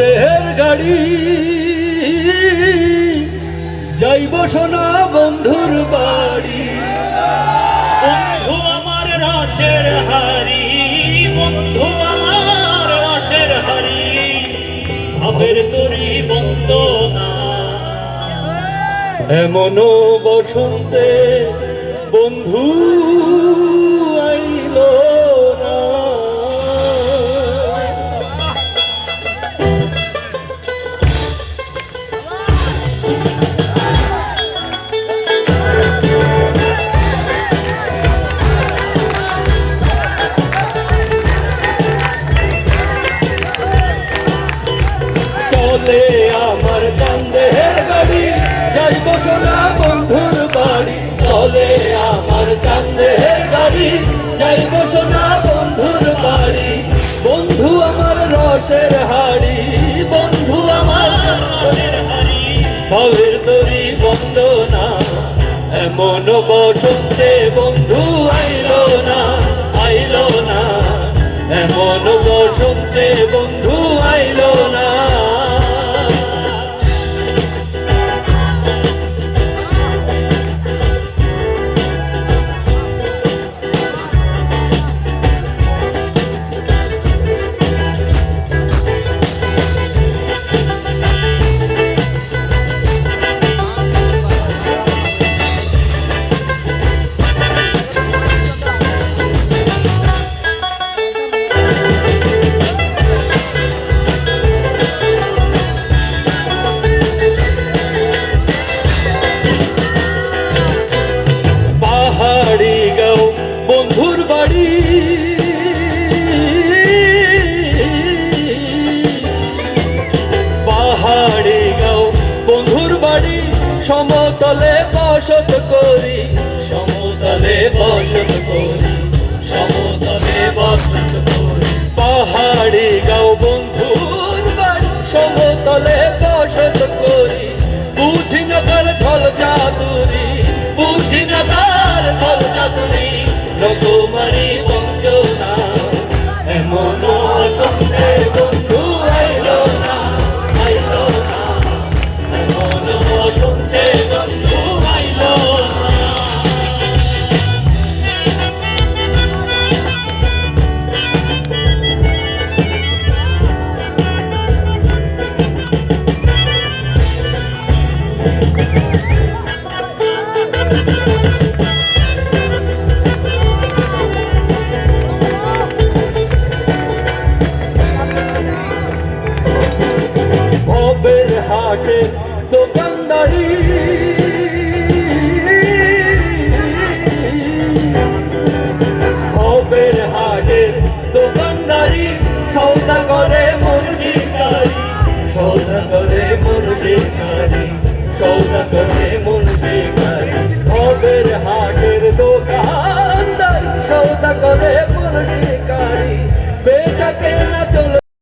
দেহের গাড়ি। যাইব সোনা বন্ধুর বাড়ি। বন্ধু আমার রসের হারি বন্ধু আমার রসের হারি ভাবের তরি বন্ধ না। এমনও বসন্তে বন্ধু আইল। সোনা বন্ধুর বাড়ি। চলে আমার চান্দের গাড়ি, যাইব সোনা বন্ধুর বাড়ি। বন্ধু আমার রসের হাড়ি এমন বসন্তে বন্ধু আইল না আইল না। এমন বসন্তে বন্ধু আইল না। বন্ধুর বাড়ি। পাহাড়ি গাও বন্ধুর বাড়ি সমতলে বসত করি সমতলে বসত করি। রকমারি হাটে দোকানদারি সৌদা করে মনুষিকারি সৌদা করে মনুষিকারি হাটের দোকানদারি সৌদা করে